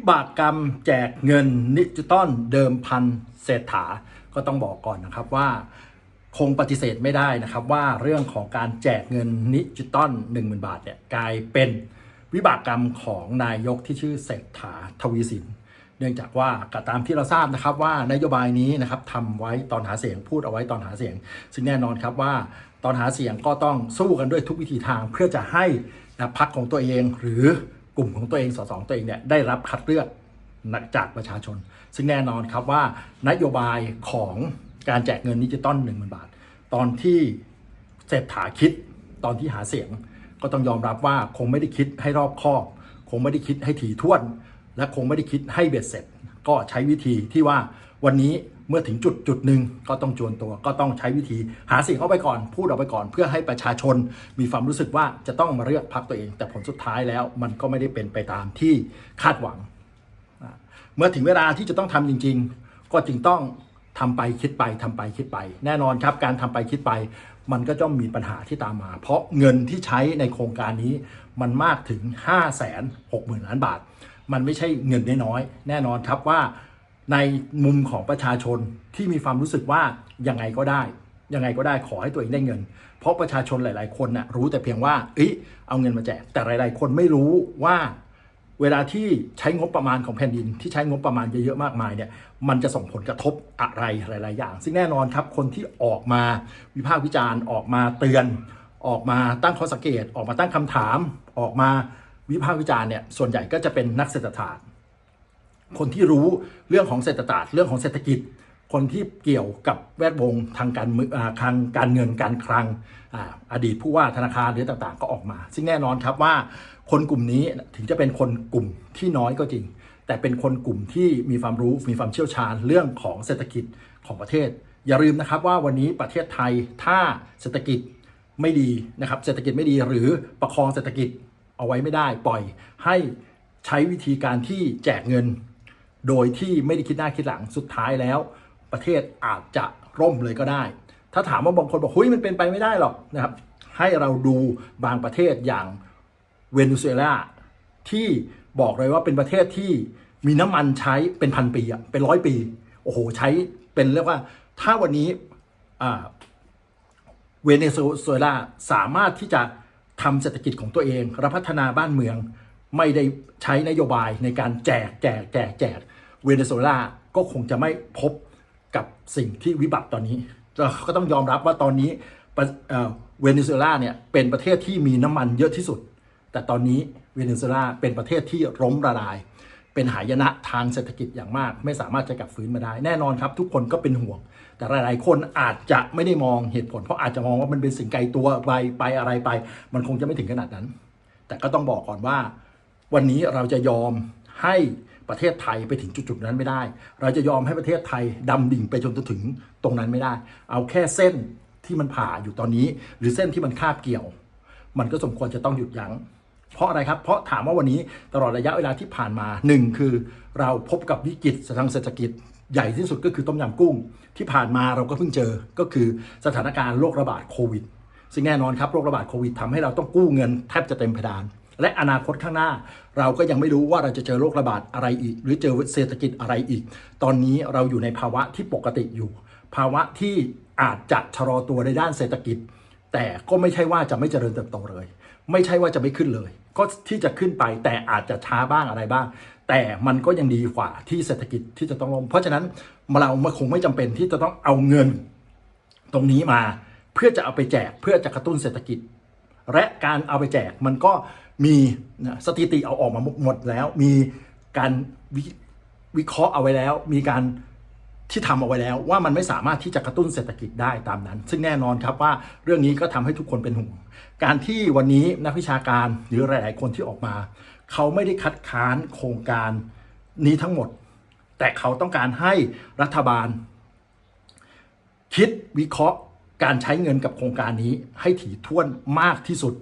วิบากกรรมแจกเงินดิจิตอลเดิมพันเศรษฐาก็ต้องบอกก่อนนะครับว่าคงปฏิเสธไม่ได้นะครับว่าเรื่องของการแจกเงินดิจิตอล10,000 บาทเนี่ยกลายเป็นวิบากกรรมของนายกที่ชื่อเศรษฐาทวีสิน เนื่องจากว่ากตามที่เราทราบนะครับว่านโยบายนี้นะครับทำไว้ตอนหาเสียงพูดเอาไว้ตอนหาเสียง ซึ่งแน่นอนครับว่าตอนหาเสียงก็ต้องสู้กันด้วยทุกวิธีทางเพื่อจะให้นะพรรคของตัวเองหรือ ลุ่มของตัวเองสสองตัวเองเนี่ยได้รับคัดเลือกจากประชาชน ซึ่งแน่นอนครับว่านโยบายของการแจกเงินดิจิตอลหนึ่งหมื่นบาท ตอนที่เศรษฐาคิดตอนที่หาเสียง ก็ต้องยอมรับว่าคงไม่ได้คิดให้รอบคอบ คงไม่ได้คิดให้ถี่ถ้วน และคงไม่ได้คิดให้เบ็ดเสร็จ ก็ใช้วิธีที่ว่าวันนี้ เมื่อถึงจุดจุดหนึ่งก็ต้องจวนตัว ก็ต้องใช้วิธีหาเสียงเข้าไปก่อน พูดออกไปก่อน เพื่อให้ประชาชนมีความรู้สึกว่าจะต้องมาเลือกพรรคตัวเอง แต่ผลสุดท้ายแล้วมันก็ไม่ได้เป็นไปตามที่คาดหวัง เมื่อถึงเวลาที่จะต้องทำจริง ๆ ก็จึงต้องทำไปคิดไปทำไปคิดไป แน่นอนครับ การทำไปคิดไป มันก็จะมีปัญหาที่ตามมา เพราะเงินที่ใช้ในโครงการนี้มันมากถึง 5 6 0 0 0 0 ล้านบาท มันไม่ใช่เงินน้อยๆแน่นอนครับว่า ในมุมของประชาชนที่มีความรู้สึกว่ายังไงก็ได้ยังไงก็ได้ขอให้ตัวเองได้เงิน เพราะประชาชนหลาย ๆ คนนะ่ะรู้แต่เพียงว่าเอ้ยเอาเงินมาแจก แต่หลาย ๆ คนไม่รู้ว่าเวลาที่ใช้งบประมาณของแผ่นดิน ที่ใช้งบประมาณเยอะ ๆ มากมายเนี่ย มันจะส่งผลกระทบอะไรหลาย ๆ อย่าง ซึ่งแน่นอนครับ คนที่ออกมาวิพากษ์วิจารณ์ ออกมาเตือน ออกมาตั้งข้อสังเกต ออกมาตั้งคำถาม ออกมาวิพากษ์วิจารณ์เนี่ย ส่วนใหญ่ก็จะเป็นนักเศรษฐศาสตร์ คนที่รู้เรื่องของเศรษฐศาสตร์เรื่องของเศรษฐกิจ คนที่เกี่ยวกับแวดวงทางการเมืองอ่าทางการเงินการคลังออดีตผู้ว่าธนาคารหรือต่างๆ ก็ออกมา ซึ่งแน่นอนครับว่าคนกลุ่มนี้ถึงจะเป็นคนกลุ่มที่น้อยก็จริง แต่เป็นคนกลุ่มที่มีความรู้มีความเชี่ยวชาญเรื่องของเศรษฐกิจของประเทศ อย่าลืมนะครับว่าวันนี้ประเทศไทยถ้าเศรษฐกิจไม่ดีนะครับเศรษฐกิจไม่ดีหรือประคองเศรษฐกิจเอาไว้ไม่ได้ปล่อยให้ใช้วิธีการที่แจกเงิน โดยที่ไม่ได้คิดหน้าคิดหลังสุดท้ายแล้ว ประเทศอาจจะร่มเลยก็ได้ ถ้าถามว่าบางคนบอกเฮ้ยมันเป็นไปไม่ได้หรอกนะครับ ให้เราดูบางประเทศอย่างเวเนซุเอลาที่บอกเลยว่าเป็นประเทศที่มีน้ำมันใช้เป็นพันปีอะเป็นร้อยปี โอ้โห ใช้เป็นเรียกว่า ถ้าวันนี้เวเนซุเอลาสามารถที่จะทำเศรษฐกิจของตัวเองและพัฒนาบ้านเมือง ไม่ได้ใช้นโยบายในการแจกแจกแจกแจกเวเนซุเอลาก็คงจะไม่พบกับสิ่งที่วิบัติตอนนี้เราก็ต้องยอมรับว่าตอนนี้เอ่อเวเนซุเอลาเนี่ยเป็นประเทศที่มีน้ำมันเยอะที่สุด แต่ตอนนี้เวเนซุเอลาเป็นประเทศที่ล้มละลาย เป็นหายนะทางเศรษฐกิจอย่างมาก ไม่สามารถจะกลับฟื้นมาได้ แน่นอนครับ ทุกคนก็เป็นห่วง แต่หลาย ๆ คนอาจจะไม่ได้มองเหตุผล เพราะอาจจะมองว่ามันเป็นสิ่งไกลตัวไปไปอะไรไป มันคงจะไม่ถึงขนาดนั้น แต่ก็ต้องบอกก่อนว่า วันนี้เราจะยอมให้ประเทศไทยไปถึงจุดๆนั้นไม่ได้ เราจะยอมให้ประเทศไทยดำดิ่งไปจนถึงตรงนั้นไม่ได้ เอาแค่เส้นที่มันผ่าอยู่ตอนนี้ หรือเส้นที่มันคาบเกี่ยว มันก็สมควรจะต้องหยุดยัง้งเพราะอะไรครับ เพราะถามว่าวันนี้ตลอดระยะเวลาที่ผ่านมาหนึ่งคือเราพบกับวิกฤตทางเศรษฐกิจใหญ่ที่สุดก็คือต้มยำกุ้ง ที่ผ่านมาเราก็เพิ่งเจอก็คือสถานการณ์โรคระบาดโควิดซึ่งแน่นอนครับโรคระบาดโควิดทำให้เราต้องกู้เงินแทบจะเต็มเพดาน และอนาคตข้างหน้า เราก็ยังไม่รู้ว่าเราจะเจอโรคระบาดอะไรอีก หรือเจอเศรษฐกิจอะไรอีก ตอนนี้เราอยู่ในภาวะที่ปกติอยู่ ภาวะที่อาจจะชะลอตัวในด้านเศรษฐกิจ แต่ก็ไม่ใช่ว่าจะไม่เจริญเติบโตเลย ไม่ใช่ว่าจะไม่ขึ้นเลย ก็ที่จะขึ้นไปแต่อาจจะช้าบ้างอะไรบ้าง แต่มันก็ยังดีกว่าที่เศรษฐกิจที่จะต้องลงเพราะฉะนั้นเราคงไม่จำเป็นที่จะต้องเอาเงินตรงนี้มาเพื่อจะเอาไปแจกเพื่อจะกระตุ้นเศรษฐกิจ และการเอาไปแจกมันก็ มีนะสถิติเอาออกมาหมดแล้ว มีการวิวิเคราะห์เอาไว้แล้ว มีการที่ทำเอาไว้แล้ว ว่ามันไม่สามารถที่จะกระตุ้นเศรษฐกิจได้ตามนั้น ซึ่งแน่นอนครับว่าเรื่องนี้ก็ทำให้ทุกคนเป็นห่วงการที่วันนี้นักวิชาการหรือหลาย ๆ คนที่ออกมา เขาไม่ได้คัดค้านโครงการนี้ทั้งหมด แต่เขาต้องการให้รัฐบาล คิดวิเคราะห์การใช้เงินกับโครงการนี้ให้ถี่ถ้วนมากที่สุด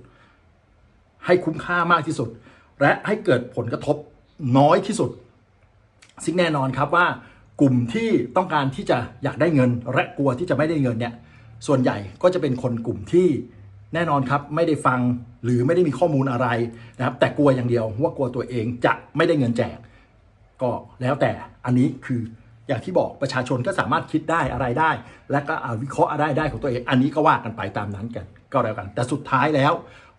ให้คุ้มค่ามากที่สุด และให้เกิดผลกระทบน้อยที่สุด ซึ่งแน่นอนครับว่ากลุ่มที่ต้องการที่จะอยากได้เงิน และกลัวที่จะไม่ได้เงินเนี่ยส่วนใหญ่ก็จะเป็นคนกลุ่มที่แน่นอนครับไม่ได้ฟังหรือไม่ได้มีข้อมูลอะไรนะครับ แต่กลัวอย่างเดียวว่ากลัวตัวเองจะไม่ได้เงินแจก ก็แล้วแต่อันนี้คืออย่างที่บอกประชาชนก็สามารถคิดได้อะไรได้ และก็วิเคราะห์อะไรได้ของตัวเอง อันนี้ก็ว่ากันไปตามนั้นกันก็แล้วกัน แต่สุดท้ายแล้ว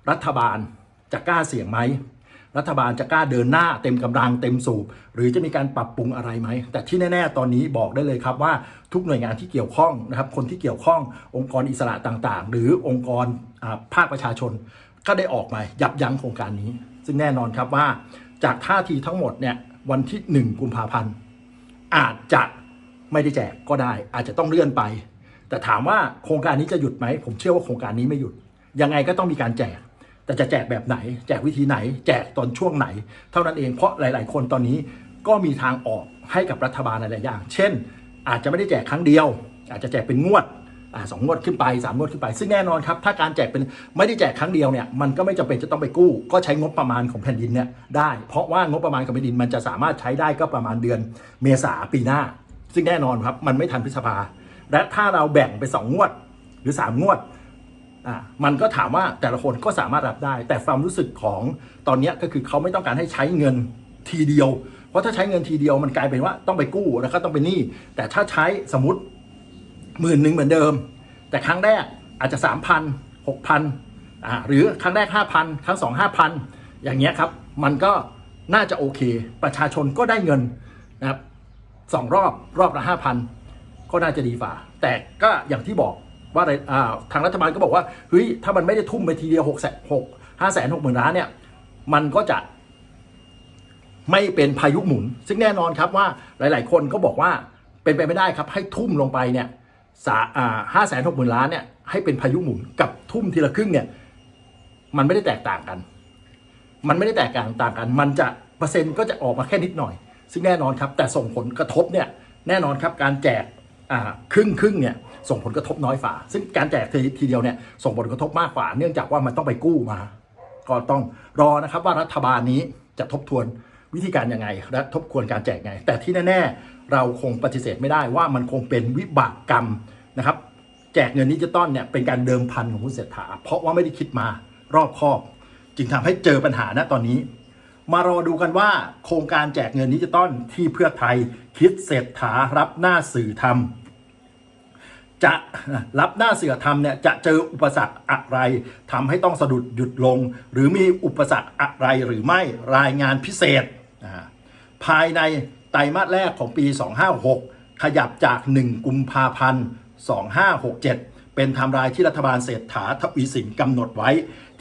รัฐบาล จะกล้าเสี่ยงไหมรัฐบาลจะกล้าเดินหน้าเต็มกำลังเต็มสูบ หรือจะมีการปรับปรุงอะไรไหม แต่ที่แน่ ๆ ตอนนี้บอกได้เลยครับว่าทุกหน่วยงานที่เกี่ยวข้องนะครับ คนที่เกี่ยวข้ององค์กรอิสระต่างๆ หรือองค์กรภาคประชาชน ก็ได้ออกมายับยั้งโครงการนี้ ซึ่งแน่นอนครับว่า จากท่าทีทั้งหมดเนี่ยวันที่ 1 กุมภาพันธ์อาจจะไม่ได้แจกก็ได้ อาจจะต้องเลื่อนไป แต่ถามว่าโครงการนี้จะหยุดไหมผมเชื่อว่าโครงการนี้ไม่หยุดยังไงก็ต้องมีการแจก แต่จะแจกแบบไหน แจกวิธีไหน แจกตอนช่วงไหน เท่านั้นเองเพราะหลาย ๆ คนตอนนี้ก็มีทางออกให้กับรัฐบาลหลาย ๆ อย่าง เช่น อาจจะไม่ได้แจกครั้งเดียว อาจจะแจกเป็นงวดอ่าสองงวดขึ้นไปสามงวดขึ้นไป ซึ่งแน่นอนครับ ถ้าการแจกเป็นไม่ได้แจกครั้งเดียวเนี่ย มันก็ไม่จำเป็นจะต้องไปกู้ ก็ใช้งบประมาณของแผ่นดินเนี่ยได้ เพราะว่างบประมาณของแผ่นดินมันจะสามารถใช้ได้ก็ประมาณเดือนเมษาปีหน้า ซึ่งแน่นอนครับ มันไม่ทันพฤษภา และถ้าเราแบ่งไปสองงวดหรือสามงวด อะมันก็ถามว่าแต่ละคนก็สามารถรับได้ แต่ความรู้สึกของตอนเนี้ยก็คือเขาไม่ต้องการให้ใช้เงินทีเดียว เพราะถ้าใช้เงินทีเดียวมันกลายเป็นว่าต้องไปกู้แล้วก็ต้องไปหนี้แต่ถ้าใช้สมมติหมื่นหนึ่งเหมือนเดิม แต่ครั้งแรกอาจจะสามพันหกพันอ่าหรือครั้งแรกห้าพันครั้งสองห้าพันอย่างเงี้ยครับมันก็น่าจะโอเค ประชาชนก็ได้เงินนะครับสองรอบรอบละห้าพันก็น่าจะดีฝ่า แต่ก็อย่างที่บอก ว่าอะไรอ่าทางรัฐบาลก็บอกว่าเฮ้ยถ้ามันไม่ได้ทุ่มไปทีเดียวหกแสนหกห้าแสนหกหมื่นล้านเนี่ยมันก็จะไม่เป็นพายุหมุน ซึ่งแน่นอนครับว่าหลาย ๆ คนก็บอกว่าเป็นไปไม่ได้ครับ ให้ทุ่มลงไปเนี่ยสาอ่าห้าแสนหกหมื่นล้านเนี่ยให้เป็นพายุหมุนกับทุ่มทีละครึ่งเนี่ยมันไม่ได้แตกต่างกัน มันไม่ได้แตกต่างต่างกัน มันจะเปอร์เซ็นต์ก็จะออกมาแค่นิดหน่อย ซึ่งแน่นอนครับ แต่ส่งผลกระทบเนี่ยแน่นอนครับการแจกอ่าครึ่งครึ่งเนี่ย ส่งผลกระทบน้อยฝ่า ซึ่งการแจกทีทีเดียวเนี่ยส่งผลกระทบมากกว่า เนื่องจากว่ามันต้องไปกู้มา ก็ต้องรอนะครับว่ารัฐบาลนี้จะทบทวนวิธีการยังไงและทบทวนการแจกไง แต่ที่แน่ ๆ เราคงปฏิเสธไม่ได้ว่ามันคงเป็นวิบากกรรมนะครับ แจกเงินดิจิตอลเนี่ยเป็นการเดิมพันของคุณเศรษฐา เพราะว่าไม่ได้คิดมารอบคอบ จึงทำให้เจอปัญหาณตอนนี้ มารอดูกันว่าโครงการแจกเงินดิจิตอลที่เพื่อไทยคิดเศรษฐารับหน้าสื่อทำ จะรับหน้าเสือทำเนี่ยจะเจออุปสรรคอะไรทำให้ต้องสะดุดหยุดลง หรือมีอุปสรรคอะไรหรือไม่รายงานพิเศษ ภายในไตรมาสแรกของปี 256 ขยับจาก 1 กุมภาพันธ์ 2567 เป็นไทม์ไลน์ที่รัฐบาลเศรษฐาทวีสินกำหนดไว้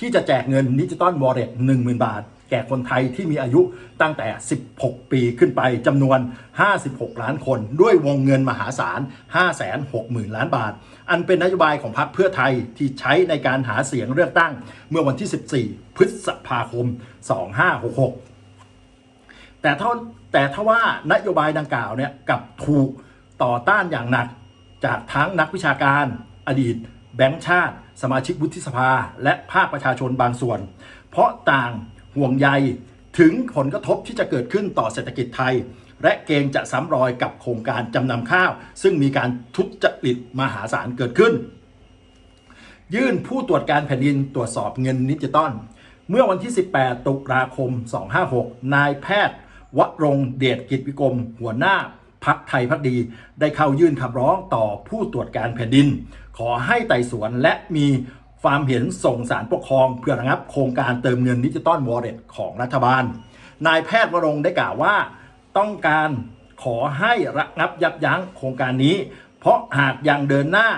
ที่จะแจกเงินดิจิตอลวอลเล็ต10,000 บาท แก่คนไทยที่มีอายุตั้งแต่ 16 ปีขึ้นไปจำนวน 56 ล้านคน ด้วยวงเงินมหาศาล 560,000 ล้านบาท อันเป็นนโยบายของพรรคเพื่อไทยที่ใช้ในการหาเสียงเลือกตั้งเมื่อวันที่ 14 พฤษภาคม 2566 แต่ถ้าแต่ถ้าว่านโยบายดังกล่าวเนี่ยกับถูกต่อต้านอย่างหนัก จากทั้งนักวิชาการ อดีต แบงค์ชาติ สมาชิกวุฒิสภา และภาคประชาชนบางส่วน เพราะต่าง ห่วงใยถึงผลกระทบที่จะเกิดขึ้นต่อเศรษฐกิจไทย และเกงจะซ้ำรอยกับโครงการจำนำข้าว ซึ่งมีการทุจริตมหาศาลเกิดขึ้น ยื่นผู้ตรวจการแผ่นดินตรวจสอบเงินดิจิตอลเมื่อวันที่ 18 ตุลาคม 256 นายแพทย์ วรงเดชกิจวิกรม หัวหน้าพักไทยพักดี ได้เข้ายื่นคำร้องต่อผู้ตรวจการแผ่นดิน ขอให้ไต่สวนและมี ความเห็นส่งสารปกครองเพื่อระงับโครงการเติมเงินดิจิตอลวอลเล็ตของรัฐบาล นายแพทย์วรงได้กล่าวว่า ต้องการขอให้ระงับยับยั้งโครงการนี้ เพราะหากยังเดินหน้า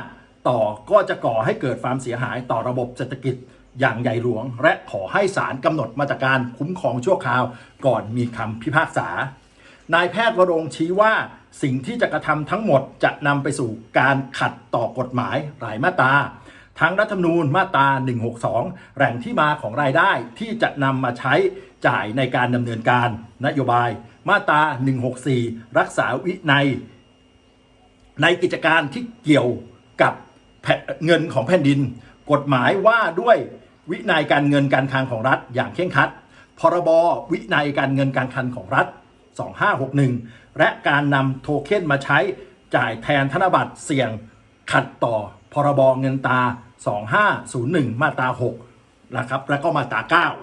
ต่อก็จะก่อให้เกิดความเสียหายต่อระบบเศรษฐกิจอย่างใหญ่หลวง และขอให้ศาลกำหนดมาตรการคุ้มครองชั่วคราว ก่อนมีคำพิพากษา นายแพทย์วรงชี้ว่าสิ่งที่จะกระทำทั้งหมดจะนำไปสู่การขัดต่อกฎหมายหลายมาตรา ทั้งรัฐธรรมนูญมาตรา 162 แหล่งที่มาของรายได้ที่จะนำมาใช้จ่ายในการดำเนินการนโยบาย มาตรา 164 รักษาวินัย ในกิจการที่เกี่ยวกับเงินของแผ่นดิน กฎหมายว่าด้วยวินัยการเงินการคลังของรัฐอย่างเคร่งครัด พรบวินัยการเงินการคลังของรัฐ 2561 และการนำโทเค็นมาใช้จ่ายแทนธนบัตรเสี่ยงขัดต่อ พรบเงินตา 2501 มาตรา6นะครับแล้วก็มาตรา 9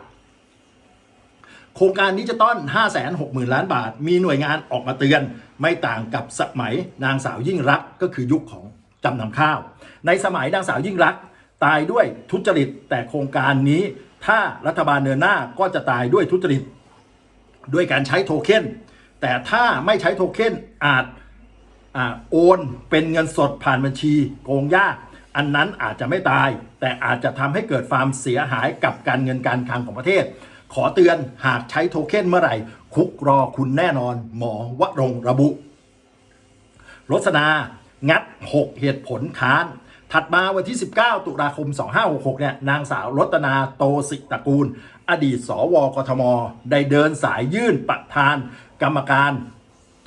โครงการนี้จะต้อน560,000 ล้านบาท มีหน่วยงานออกมาเตือน ไม่ต่างกับสมัยนางสาวยิ่งรักก็คือยุคของจำนำข้าว ในสมัยนางสาวยิ่งรักตายด้วยทุจริต แต่โครงการนี้ถ้ารัฐบาลเดินหน้าก็จะตายด้วยทุจริต ด้วยการใช้โทเค็นแต่ถ้าไม่ใช้โทเค็นอาจ โอนเป็นเงินสดผ่านบัญชีโกงยากอันนั้นอาจจะไม่ตาย แต่อาจจะทำให้เกิดความเสียหายกับการเงินการคลังของประเทศ ขอเตือนหากใช้โทเค็นเมื่อไหร่ คุกรอคุณแน่นอนหมอวรงระบุรสนางัด 6 เหตุผลค้าน ถัดมาวันที่ 19 ตุลาคม 2566 เนี่ย นางสาวรตนาโตสิตระกูล อดีตสวกทม ได้เดินสายยื่นประธาน กรรมการ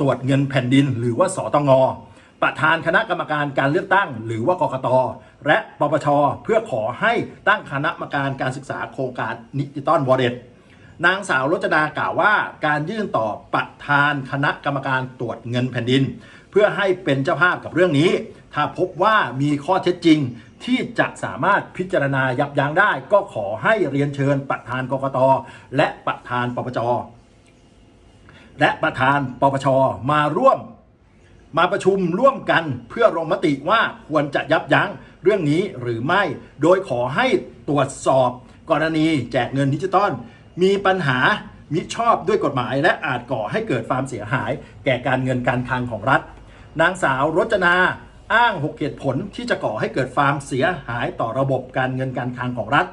ตรวจเงินแผ่นดิน หรือว่าสตงประธานคณะกรรมการการเลือกตั้ง หรือว่ากกต และปปช เพื่อขอให้ตั้งคณะกรรมการการศึกษาโครงการนิติตอลวอเดตนางสาวรจนากล่าวว่าการยื่นต่อประธานคณะกรรมการตรวจเงินแผ่นดิน เพื่อให้เป็นเจ้าภาพกับเรื่องนี้ ถ้าพบว่ามีข้อเท็จจริงที่จะสามารถพิจารณายับยั้งได้ ก็ขอให้เรียนเชิญประธานกกต และประธานปปช และประธานปปชมาร่วม มาประชุมร่วมกันเพื่อลงมติว่าควรจะยับยั้งเรื่องนี้หรือไม่ โดยขอให้ตรวจสอบกรณีแจกเงินดิจิตอลมีปัญหามิชอบด้วยกฎหมายและอาจก่อให้เกิดความเสียหาย แก่การเงินการคลังของรัฐ นางสาวรจนาอ้างหกเหตุผลที่จะก่อให้เกิดความเสียหายต่อระบบการเงินการคลังของรัฐ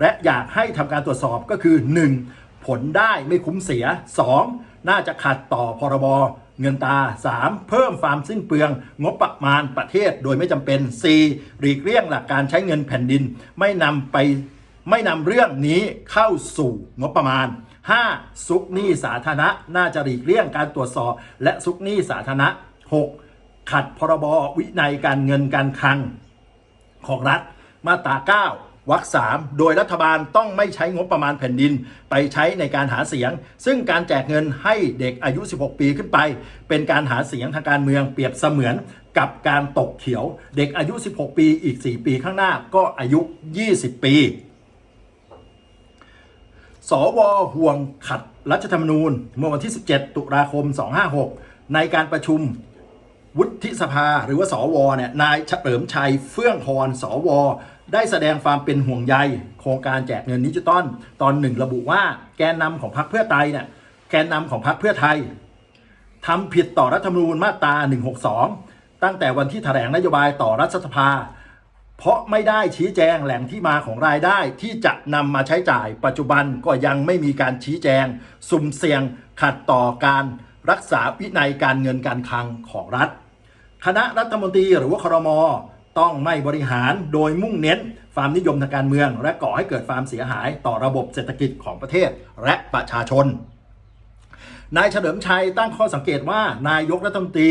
และอยากให้ทำการตรวจสอบก็คือ 1. ผลได้ไม่คุ้มเสีย 2. น่าจะขัดต่อพรบเงินตา 3. เพิ่มความสิ้นเปลืองงบประมาณประเทศโดยไม่จำเป็น 4. หลีกเลี่ยงหลักการใช้เงินแผ่นดิน ไม่นำไปไม่นำเรื่องนี้เข้าสู่งบประมาณ 5. ซุกหนี้สาธารณะน่าจะหลีกเลี่ยงการตรวจสอบ และซุกหนี้สาธารณะ 6. ขัดพรบวินัยการเงินการคลังของรัฐมาตรา 9 วรรคสามโดยรัฐบาลต้องไม่ใช้งบประมาณแผ่นดินไปใช้ในการหาเสียง ซึ่งการแจกเงินให้เด็กอายุ 16 ปีขึ้นไป เป็นการหาเสียงทางการเมืองเปรียบเสมือนกับการตกเขียว เด็กอายุ 16 ปีอีก 4 ปีข้างหน้าก็อายุ 20 ปี สวห่วงขัดรัฐธรรมนูญ เมื่อวันที่ 17 ตุลาคม 256 ในการประชุมวุฒิสภาหรือว่าสวเนี่ยนายเฉลิมชัยเฟื่องพรสว ได้แสดงความเป็นห่วงใยโครงการแจกเงินดิจิตอลตอนหนึ่งระบุว่าแกนนำของพรรคเพื่อไทยเนี่ยแกนนำของพรรคเพื่อไทยทำผิดต่อรัฐธรรมนูญมาตรา 162 ตั้งแต่วันที่แถลงนโยบายต่อรัฐสภา เพราะไม่ได้ชี้แจงแหล่งที่มาของรายได้ที่จะนำมาใช้จ่าย ปัจจุบันก็ยังไม่มีการชี้แจง สุ่มเสี่ยงขัดต่อการรักษาวินัยการเงินการคลังของรัฐ คณะรัฐมนตรีหรือว่าครม ต้องไม่บริหารโดยมุ่งเน้นความนิยมทางการเมือง และก่อให้เกิดความเสียหายต่อระบบเศรษฐกิจของประเทศและประชาชน นายเฉลิมชัยตั้งข้อสังเกตว่านายกรัฐมนตรี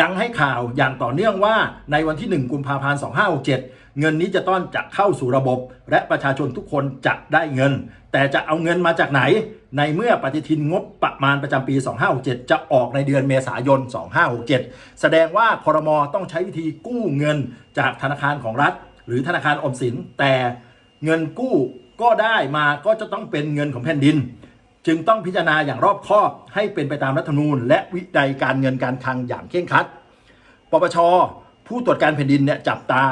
ยังให้ข่าวอย่างต่อเนื่องว่าในวันที่ 1 กุมภาพันธ์ 2567 เงินนี้จะต้อนจะเข้าสู่ระบบ และประชาชนทุกคนจะได้เงิน แต่จะเอาเงินมาจากไหน ในเมื่อปฏิทินงบประมาณประจำปี 2567 จะออกในเดือนเมษายน 2567 แสดงว่าครมต้องใช้วิธีกู้เงินจากธนาคารของรัฐ หรือธนาคารอมสิน แต่เงินกู้ก็ได้มาก็จะต้องเป็นเงินของแผ่นดิน จึงต้องพิจารณาอย่างรอบคอบให้เป็นไปตามรัฐธรรมนูญ และวินัยการเงินการคลังอย่างเคร่งครัดปปชผู้ตรวจการแผ่นดินเนี่ยจับตา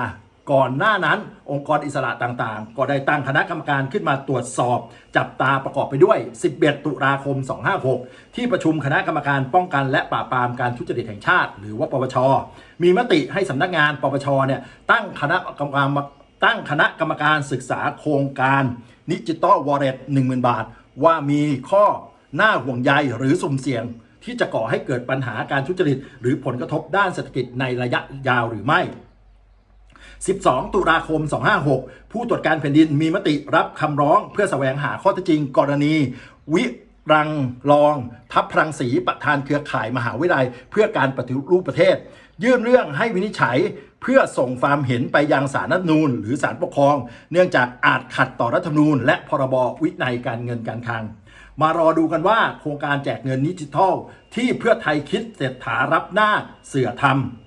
ก่อนหน้านั้นองค์กรอิสระต่างๆ ก็ได้ตั้งคณะกรรมการขึ้นมาตรวจสอบ จับตาประกอบไปด้วย 11 ตุลาคม 256 ที่ประชุมคณะกรรมการป้องกันและปราบปรามการทุจริตแห่งชาติ หรือว่าปปช มีมติให้สำนักงานปปชเนี่ยตั้งคณะกรรมการตั้งคณะกรรมการศึกษาโครงการดิจิตอลวอลเล็ต10,000บาท ว่ามีข้อหน้าห่วงใยหรือสุ่มเสี่ยง ที่จะก่อให้เกิดปัญหาการทุจริต หรือผลกระทบด้านเศรษฐกิจในระยะยาวหรือไม่ 12 ตุลาคม 256 ผู้ตรวจการแผ่นดินมีมติรับคำร้องเพื่อแสวงหาข้อเท็จจริง กรณี วิรังรอง ทัพพรังสีประธานเครือข่ายมหาวิทยาลัย เพื่อการปฏิรูปประเทศ ยื่นเรื่องให้วินิจฉัยเพื่อส่งความเห็นไปยังสารรัฐนูญหรือสารปกครอง เนื่องจากอาจขัดต่อรัฐธรรมนูญ และพรบวินัยการเงินการคลังมารอดูกันว่าโครงการแจกเงินดิจิทัล ที่เพื่อไทยคิดเศรษฐารับหน้าเสือทำ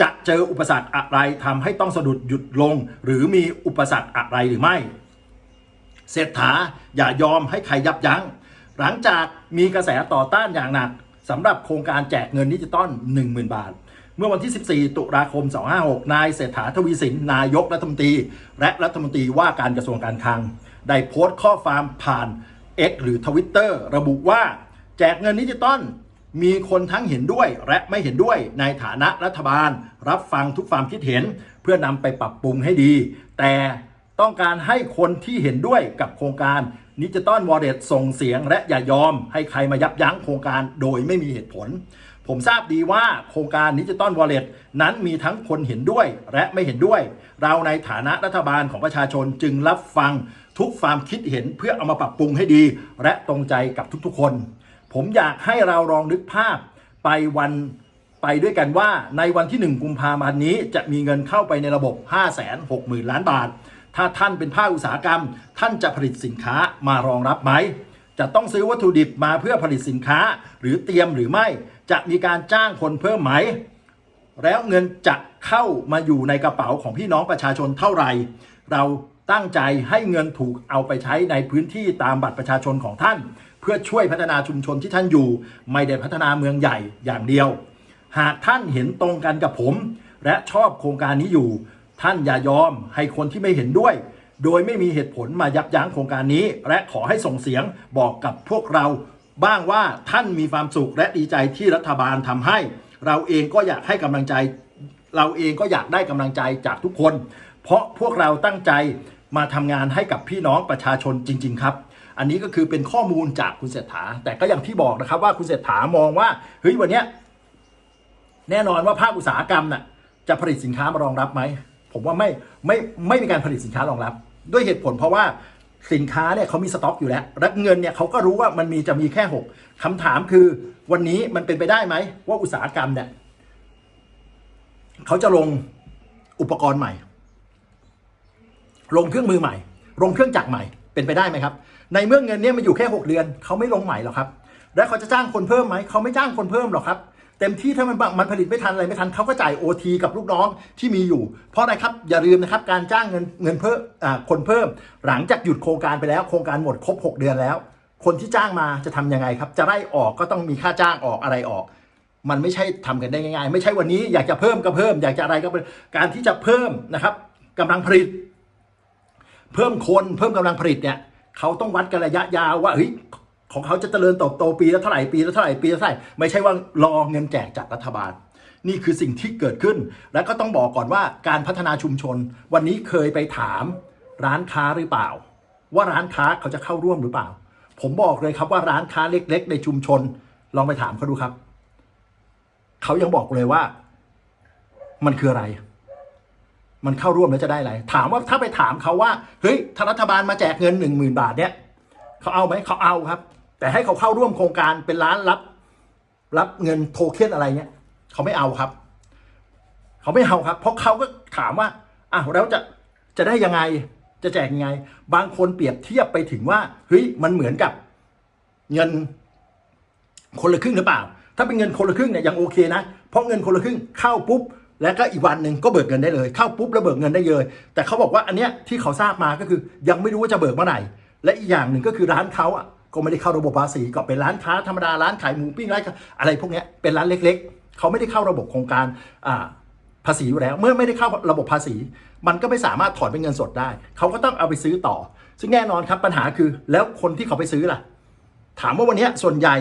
จะเจออุปสรรคอะไรทำให้ต้องสะดุดหยุดลง หรือมีอุปสรรคอะไรหรือไม่ เศรษฐาอย่ายอมให้ใครยับยั้ง หลังจากมีกระแสต่อต้านอย่างหนักสำหรับโครงการแจกเงินดิจิตอล10,000 บาท เมื่อวันที่ 14 ตุลาคม 256 นายเศรษฐาทวีสิน นายกรัฐมนตรี และรัฐมนตรีว่าการกระทรวงการคลัง ได้โพสต์ข้อความผ่าน X หรือ Twitter ระบุว่า แจกเงินดิจิตอล มีคนทั้งเห็นด้วยและไม่เห็นด้วยในฐานะรัฐบาล รับฟังทุกความคิดเห็นเพื่อนำไปปรับปรุงให้ดี แต่ต้องการให้คนที่เห็นด้วยกับโครงการดิจิตอลวอลเล็ตส่งเสียงและอย่ายอม ให้ใครมายับยั้งโครงการโดยไม่มีเหตุผล ผมทราบดีว่าโครงการดิจิตอลวอลเล็ตนั้นมีทั้งคนเห็นด้วยและไม่เห็นด้วย เราในฐานะรัฐบาลของประชาชนจึงรับฟังทุกความคิดเห็นเพื่อเอามาปรับปรุงให้ดี และตรงใจกับทุกๆคน ผมอยากให้เราลองนึกภาพไปวันไปด้วยกันว่าในวันที่ 1 กุมภาพันธ์นี้จะมีเงินเข้าไปในระบบ 5 6 0 0 0 0 ล้านบาท ถ้าท่านเป็นภาคอุตสาหกรรม ท่านจะผลิตสินค้ามารองรับไหม จะต้องซื้อวัตถุดิบมาเพื่อผลิตสินค้าหรือเตรียมหรือไม่ จะมีการจ้างคนเพิ่มไหม แล้วเงินจะเข้ามาอยู่ในกระเป๋าของพี่น้องประชาชนเท่าไหร่ เราตั้งใจให้เงินถูกเอาไปใช้ในพื้นที่ตามบัตรประชาชนของท่าน เพื่อช่วยพัฒนาชุมชนที่ท่านอยู่ ไม่ได้พัฒนาเมืองใหญ่อย่างเดียว หากท่านเห็นตรงกันกับผม และชอบโครงการนี้อยู่ ท่านอย่ายอมให้คนที่ไม่เห็นด้วย โดยไม่มีเหตุผลมายับยั้งโครงการนี้ และขอให้ส่งเสียงบอกกับพวกเราบ้างว่าท่านมีความสุขและดีใจที่รัฐบาลทำให้ เราเองก็อยากให้กำลังใจ เราเองก็อยากได้กำลังใจจากทุกคน เพราะพวกเราตั้งใจมาทำงานให้กับพี่น้องประชาชนจริง ๆ ครับ อันนี้ก็คือเป็นข้อมูลจากคุณเศรษฐา แต่ก็อย่างที่บอกนะครับว่าคุณเศรษฐามองว่าเฮ้ยวันเนี้ยแน่นอนว่าภาคอุตสาหกรรมน่ะจะผลิตสินค้ามารองรับไหมผมว่าไม่ไม่ไม่มีการผลิตสินค้ารองรับ ด้วยเหตุผลเพราะว่าสินค้าเนี่ยเขามีสต็อกอยู่แล้วและเงินเนี่ยเขาก็รู้ว่ามันมีจะมีแค่ 6คำถามคือวันนี้มันเป็นไปได้ไหมว่าอุตสาหกรรมเนี่ยเขาจะลงอุปกรณ์ใหม่ ลงเครื่องมือใหม่ ลงเครื่องจักรใหม่ เป็นไปได้ไหมครับ ในเมื่อเงินเนี่ยมันอยู่แค่ 6 เดือนเขาไม่ลงใหม่หรอกครับ แล้วเขาจะจ้างคนเพิ่มไหมเขาไม่จ้างคนเพิ่มหรอกครับเต็มที่ถ้ามันมันผลิตไม่ทันอะไรไม่ทันเขาก็จ่ายโอทีกับลูกน้องที่มีอยู่ เพราะอะไรครับอย่าลืมนะครับการจ้างเงินเงินเพิ่มอ่าคนเพิ่ม หลังจากหยุดโครงการไปแล้ว โครงการหมดครบ 6 เดือนแล้ว คนที่จ้างมาจะทำยังไงครับ จะไล่ออกก็ต้องมีค่าจ้างออกอะไรออก มันไม่ใช่ทำกันได้ง่ายๆ ไม่ใช่วันนี้อยากจะเพิ่มก็เพิ่ม อยากจะอะไรก็เป็นการที่จะเพิ่มนะครับกำลังผลิต เพิ่มคนเพิ่มกำลังผลิตเนี่ยเขาต้องวัดกันระยะยาวว่าเฮ้ยของเขาจะเจริญเติบโตปีละเท่าไหร่ปีละเท่าไหร่ปีละเท่าไหร่ไม่ใช่ว่ารอเงินแจกจากรัฐบาล นี่คือสิ่งที่เกิดขึ้น แล้วก็ต้องบอกก่อนว่าการพัฒนาชุมชน วันนี้เคยไปถามร้านค้าหรือเปล่า ว่าร้านค้าเขาจะเข้าร่วมหรือเปล่า ผมบอกเลยครับว่าร้านค้าเล็ก ๆ ในชุมชน ลองไปถามเขาดูครับ เขายังบอกเลยว่า มันคืออะไร มันเข้าร่วมแล้วจะได้อะไร ถามว่าถ้าไปถามเขาว่า เฮ้ยถ้ารัฐบาลมาแจกเงินหนึ่งหมื่นบาทเนี่ยเขาเอาไหมเขาเอาครับ แต่ให้เขาเข้าร่วมโครงการเป็นร้านรับ รับเงินโทเค็นอะไรเงี้ยเขาไม่เอาครับ เขาไม่เอาครับ เพราะเขาก็ถามว่าอ้าวแล้วจะจะได้ยังไงจะแจกยังไง บางคนเปรียบเทียบไปถึงว่าเฮ้ยมันเหมือนกับเงินคนละครึ่งหรือเปล่า ถ้าเป็นเงินคนละครึ่งเนี่ยยังโอเคนะ เพราะเงินคนละครึ่งเข้าปุ๊บ แล้วก็อีกวันหนึ่งก็เบิกเงินได้เลยเข้าปุ๊บแล้วเบิกเงินได้เลย แต่เขาบอกว่าอันเนี้ยที่เขาทราบมาก็คือยังไม่รู้ว่าจะเบิกเมื่อไหร่ และอีกอย่างหนึ่งก็คือร้านเขาอะก็ไม่ได้เข้าระบบภาษีก็เป็นร้านค้าธรรมดาร้านขายหมูปิ้งร้านอะไรพวกเนี้ยเป็นร้านเล็ก ๆ เขาไม่ได้เข้าระบบโครงการอ่าภาษีอยู่แล้ว เมื่อไม่ได้เข้าระบบภาษี มันก็ไม่สามารถถอนเป็นเงินสดได้ เขาก็ต้องเอาไปซื้อต่อ ซึ่งแน่นอนครับปัญหาคือแล้วคนที่เขาไปซื้อล่ะ ถามว่าวันนี้ส่วนใหญ่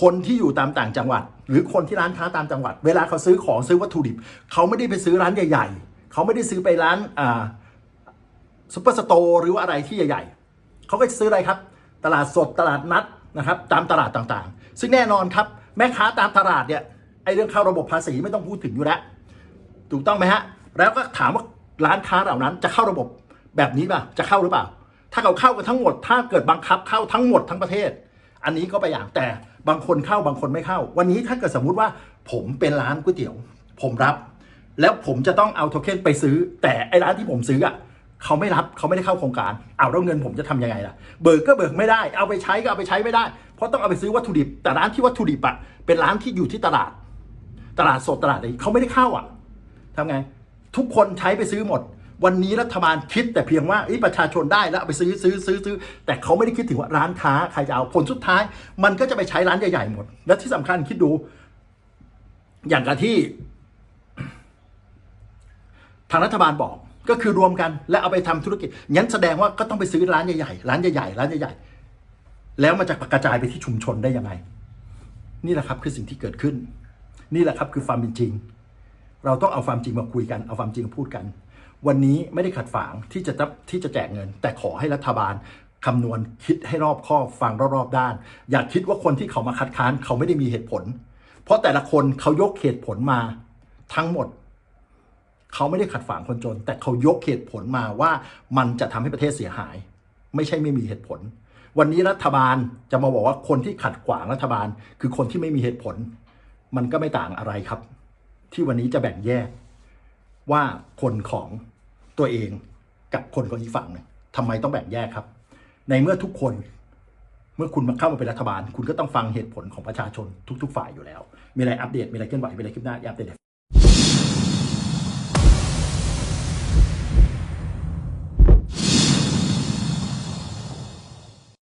คนที่อยู่ตามต่างจังหวัด หรือคนที่ร้านค้าตามจังหวัด เวลาเขาซื้อของซื้อวัตถุดิบ เขาไม่ได้ไปซื้อร้านใหญ่ๆ เขาไม่ได้ซื้อไปร้านอ่าซุปเปอร์สโตร์หรือว่าอะไรที่ใหญ่ๆ เขาก็จะซื้ออะไรครับ ตลาดสดตลาดนัดนะครับ ตามตลาดต่างๆ ซึ่งแน่นอนครับแม่ค้าตามตลาดเนี่ยไอเรื่องเข้าระบบภาษีไม่ต้องพูดถึงอยู่แล้วถูกต้องไหมฮะแล้วก็ถามว่าร้านค้าเหล่านั้นจะเข้าระบบแบบนี้ป่ะจะเข้าหรือเปล่า ถ้าเขาเข้ากันทั้งหมด ถ้าเกิดบังคับเข้าทั้งหมดทั้งประเทศ อันนี้ก็ไปอย่างแต่ บางคนเข้าบางคนไม่เข้า วันนี้ถ้าเกิดสมมุติว่าผมเป็นร้านก๋วยเตี๋ยวผมรับ แล้วผมจะต้องเอาโทเค็นไปซื้อ แต่ไอ้ร้านที่ผมซื้ออะเขาไม่รับเขาไม่ได้เข้าโครงการเอาแล้วเงินผมจะทำยังไงล่ะ เบิกก็เบิกไม่ได้ เอาไปใช้ก็เอาไปใช้ไม่ได้ เพราะต้องเอาไปซื้อวัตถุดิบ แต่ร้านที่วัตถุดิบอะเป็นร้านที่อยู่ที่ตลาด ตลาดสดตลาดอะไรเขาไม่ได้เข้าอะทำไง ทุกคนใช้ไปซื้อหมด วันนี้รัฐบาลคิดแต่เพียงว่าประชาชนได้แล้วไปซื้อซื้อซื้อซื้อแต่เขาไม่ได้คิดถึงว่าร้านค้าใครจะเอาผลสุดท้าย มันก็จะไปใช้ร้านใหญ่ๆหมด และที่สำคัญคิดดู อย่างกับที่ ทางรัฐบาลบอกก็คือรวมกัน และเอาไปทำธุรกิจงั้นแสดงว่าก็ต้องไปซื้อร้านใหญ่ๆร้านใหญ่ๆร้านใหญ่ๆแล้วมันจะกระจายไปที่ชุมชนได้ยังไง นี่แหละครับคือสิ่งที่เกิดขึ้น นี่แหละครับคือความเป็นจริง เราต้องเอาความจริงมาคุยกันเอาความจริงมาพูดกัน วันนี้ไม่ได้ขัดฝางที่จะที่จะแจกเงิน แต่ขอให้รัฐบาลคำนวณคิดให้รอบคอบฟังรอบๆด้าน อย่าคิดว่าคนที่เขามาคัดค้านเขาไม่ได้มีเหตุผล เพราะแต่ละคนเขายกเหตุผลมาทั้งหมด เขาไม่ได้ขัดฝางคนจน แต่เขายกเหตุผลมาว่ามันจะทำให้ประเทศเสียหาย ไม่ใช่ไม่มีเหตุผล วันนี้รัฐบาลจะมาบอกว่าคนที่ขัดขวางรัฐบาล คือคนที่ไม่มีเหตุผล มันก็ไม่ต่างอะไรครับ ที่วันนี้จะแบ่งแยกว่าคนของ ตัวเองกับคนของอีกฝั่งหนึ่งทำไมต้องแบ่งแยกครับ ในเมื่อทุกคนเมื่อคุณมาเข้ามาเป็นรัฐบาล คุณก็ต้องฟังเหตุผลของประชาชนทุก ๆ ฝ่ายอยู่แล้ว มีอะไรอัปเดต มีอะไรเคลื่อนไหว มีอะไรคืบหน้าอย่าอัปเดต